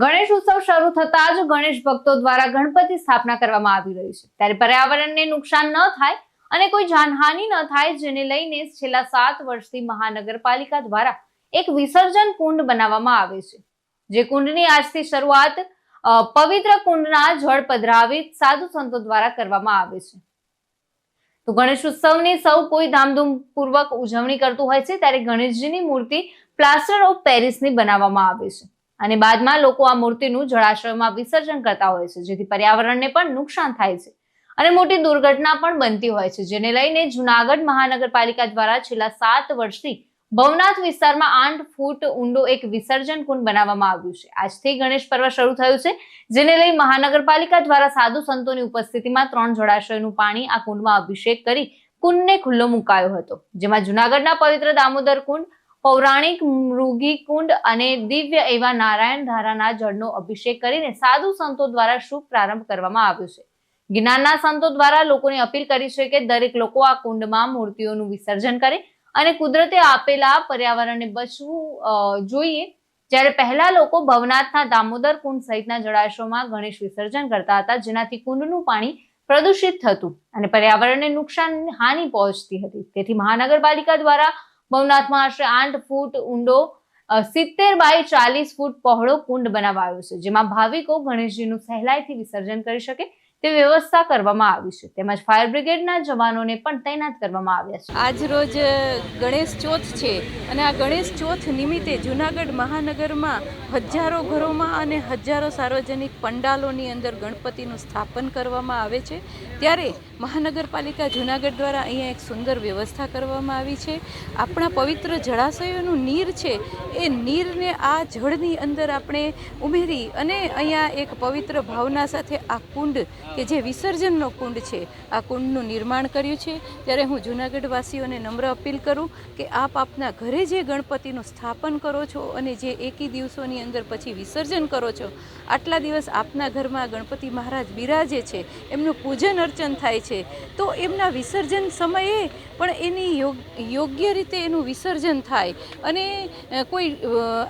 ગણેશ ઉત્સવ શરૂ થતા જ ગણેશ ભક્તો દ્વારા ગણપતિ સ્થાપના કરવામાં આવી રહી છે. ત્યારે પર્યાવરણને નુકસાન ન થાય અને કોઈ જાનહાનિ ન થાય, જેને લઈને છેલ્લા સાત વર્ષથી મહાનગરપાલિકા દ્વારા એક વિસર્જન કુંડ બનાવવામાં આવે છે. જે કુંડની આજથી શરૂઆત પવિત્ર કુંડના જળ પધરાવી સાધુ સંતો દ્વારા કરવામાં આવે છે. તો ગણેશ ઉત્સવની સૌ કોઈ ધામધૂમ પૂર્વક ઉજવણી કરતું હોય છે, ત્યારે ગણેશજીની મૂર્તિ પ્લાસ્ટર ઓફ પેરિસની બનાવવામાં આવે છે. અને બાદમાં લોકો આ મૂર્તિનું જળાશયમાં વિસર્જન કરતા હોય છે, જેથી પર્યાવરણને પણ નુકસાન થાય છે. અને મોટી દુર્ઘટના પણ બનતી હોય છે, જેને લઈને જુનાગઢ મહાનગરપાલિકા દ્વારા છેલ્લા સાત વર્ષથી ભવનાથ વિસ્તારમાં આઠ ફૂટ ઊંડો એક વિસર્જન કુંડ બનાવવામાં આવ્યું છે. આજથી ગણેશ પર્વ શરૂ થયું છે, જેને લઈ મહાનગરપાલિકા દ્વારા સાધુ સંતોની ઉપસ્થિતિમાં ત્રણ જળાશયનું પાણી આ કુંડમાં અભિષેક કરી કુંડને ખુલ્લો મુકાયો હતો, જેમાં જુનાગઢના પવિત્ર દામોદર કુંડ પૌરાણિક મૃગી કુંડ અને દિવ્ય એવા નારાયણ ધારાના જળનો અભિષેક કરીને સાધુ સંતો દ્વારા શુભ પ્રારંભ કરવામાં આવ્યો છે. જ્ઞાનના સંતો દ્વારા લોકોને અપીલ કરી છે કે દરેક લોકો આ કુંડમાં મૂર્તિઓનું વિસર્જન કરે અને કુદરતે આપેલા પર્યાવરણને બચવું જોઈએ. જ્યારે પહેલા લોકો ભવનાથના દામોદર કુંડ સહિતના જળાશયોમાં ગણેશ વિસર્જન કરતા હતા, જેનાથી કુંડનું પાણી પ્રદૂષિત થતું અને પર્યાવરણને નુકસાન હાનિ પહોંચતી હતી. તેથી મહાનગરપાલિકા દ્વારા ભવનાથમાં આશરે આઠ ફૂટ ઊંડો સિત્તેર બાય ચાલીસ ફૂટ પહોળો કુંડ બનાવાયો છે, જેમાં ભાવિકો ગણેશજીનું સહેલાઈથી વિસર્જન કરી શકે તે વ્યવસ્થા કરવામાં આવી છે. તેમજ ફાયર બ્રિગેડના જવાનોને પણ તૈનાત કરવામાં આવ્યા છે. આજ રોજ ગણેશ ચોથ છે અને આ ગણેશ ચોથ નિમિત્તે જૂનાગઢ મહાનગરમાં હજારો ઘરોમાં અને હજારો સાર્વજનિક પંડાલોની અંદર ગણપતિનું સ્થાપન કરવામાં આવે છે. ત્યારે મહાનગરપાલિકા જુનાગઢ દ્વારા અહીંયા એક સુંદર વ્યવસ્થા કરવામાં આવી છે. આપણા પવિત્ર જળાશયોનું નીર છે. એ નીરને આ જળની અંદર આપણે ઉમેરી અને અહીંયા એક પવિત્ર ભાવના સાથે આ કુંડ કે જે વિસર્જનનો કુંડ છે, આ કુંડનું નિર્માણ કર્યું છે. ત્યારે હું જુનાગઢવાસીઓને નમ્ર અપીલ કરું કે આપ આપના ઘરે જે ગણપતિનું સ્થાપન કરો છો અને જે એકી દિવસોની અંદર પછી વિસર્જન કરો છો, આટલા દિવસ આપના ઘરમાં ગણપતિ મહારાજ બિરાજે છે, એમનું પૂજન અર્ચન થાય છે. તો એમના વિસર્જન સમયે પણ એની યોગ્ય રીતે એનું વિસર્જન થાય. અને કોઈ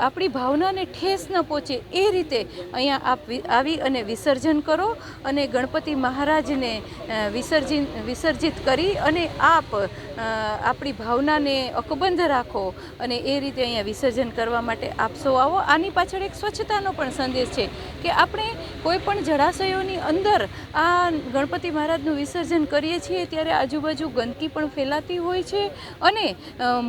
આપણી ભાવનાને ઠેસ ન પહોંચે એ રીતે અહીંયા આપ આવી અને વિસર્જન કરો અને ગણપતિ મહારાજને વિસર્જિન, વિસર્જિત કરી અને આપ આપણી ભાવનાને અકબંધ રાખો અને એ રીતે અહીંયા વિસર્જન કરવા માટે આપ આવો. આની પાછળ એક સ્વચ્છતાનો પણ સંદેશ છે કે આપણે કોઈ પણ જળાશયોની અંદર આ ગણપતિ મહારાજનું વિસર્જન કરીએ છીએ, ત્યારે આજુબાજુ ગંદકી પણ ફેલાતી હોય છે અને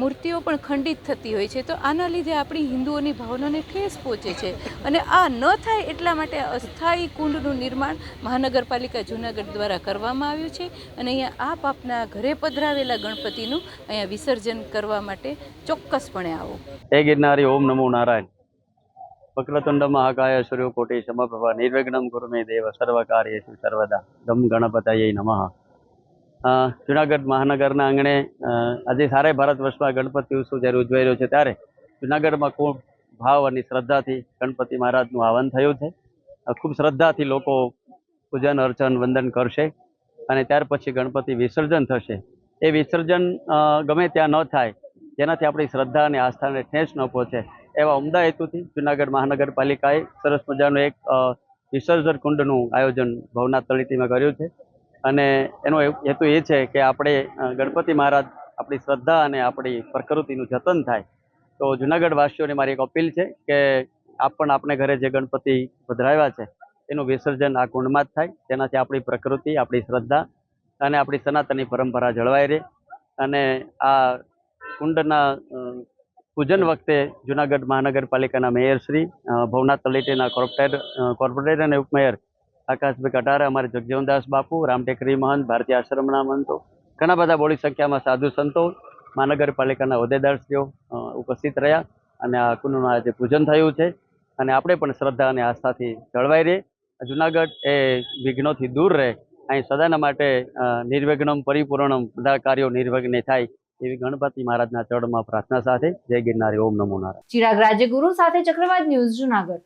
મૂર્તિઓ પણ ખંડિત થતી હોય છે. તો આના લીધે આપણી હિન્દુઓની ભાવનાને ઠેસ પહોંચે છે અને આ ન થાય એટલા માટે અસ્થાયી કુંડનું નિર્માણ મહાનગરપાલિકા જૂનાગઢ દ્વારા કરવામાં આવ્યું છે અને અહીંયા આ પાપના ઘરે પધરાવેલા ગણપતિનું અહીંયા વિસર્જન કરવા માટે ચોક્કસપણે આવો. હે ગિરનારી, ઓમ નમો નારાયણ. વક્રતુંડ મહાકાય સૂર્યકોટી સમપ્રભા નિર્વિઘ્નમ ગુરુમે દેવ સર્વ કાર્યેષુ સર્વદા દમ ગણપતય નમઃ જુનાગઢ મહાનગરના આંગણે આજે સારે ભારત વર્ષમાં ગણપતિ ઉત્સવ જ્યારે ઉજવાઈ રહ્યો છે ત્યારે જુનાગઢમાં ખૂબ ભાવ અને શ્રદ્ધાથી ગણપતિ મહારાજનું આહવાન થયું છે ખૂબ શ્રદ્ધાથી લોકો પૂજન અર્ચન વંદન કરશે અને ત્યાર પછી ગણપતિ વિસર્જન થશે એ વિસર્જન ગમે ત્યાં ન થાય જેનાથી આપણી શ્રદ્ધા અને આસ્થાને ઠેસ ન પહોંચે. એવા ઉમદા હેતુથી જુનાગઢ મહાનગરપાલિકાએ સરસ મજાનું એક વિસર્જન કુંડનું આયોજન ભવનાથ તળીટીમાં કર્યું છે. અને એનો હેતુ એ છે કે આપણે ગણપતિ મહારાજ આપણી શ્રદ્ધા અને આપણી પ્રકૃતિનું જતન થાય. તો જુનાગઢ વાસીઓને મારી એક અપીલ છે કે આપ પણ આપણે ઘરે જે ગણપતિ પધરાવ્યા છે, એનું વિસર્જન આ કુંડમાં જ થાય. તેનાથી આપણી પ્રકૃતિ, આપણી શ્રદ્ધા અને આપણી સનાતની પરંપરા જળવાઈ રહે. અને આ કુંડના પૂજન વખતે જુનાગઢ મહાનગરપાલિકાના મેયર શ્રી ભવનાથ તલેટીના કોર્પોરેટર કોર્પોરેટર અને ઉપમેયર આકાશભાઈ કટારે, અમારે જગજીવનદાસ બાપુ રામટેકરી મહંત ભારતીય આશ્રમના મહંતો ઘણા બધા બોડી સંખ્યામાં સાધુ સંતો, મહાનગરપાલિકાના હોદ્દેદારશ્રીઓ ઉપસ્થિત રહ્યા અને આ કુંડનું આજે પૂજન થયું છે. અને આપણે પણ શ્રદ્ધા અને આસ્થાથી જળવાઈ રહે જુનાગઢ એ વિઘ્નોથી દૂર રહે. અહીં સદાના માટે નિર્વિઘ્નમ પરિપૂર્ણમ બધા કાર્યો નિર્વિઘ્ને થાય. એવી ગણપતિ મહારાજના ચરણમાં પ્રાર્થના સાથે જય ગિરનારી, ઓમ નમો નારાયણ. ચિરાગ રાજ્યગુરુ સાથે ચક્રવાત ન્યૂઝ જુનાગઢ.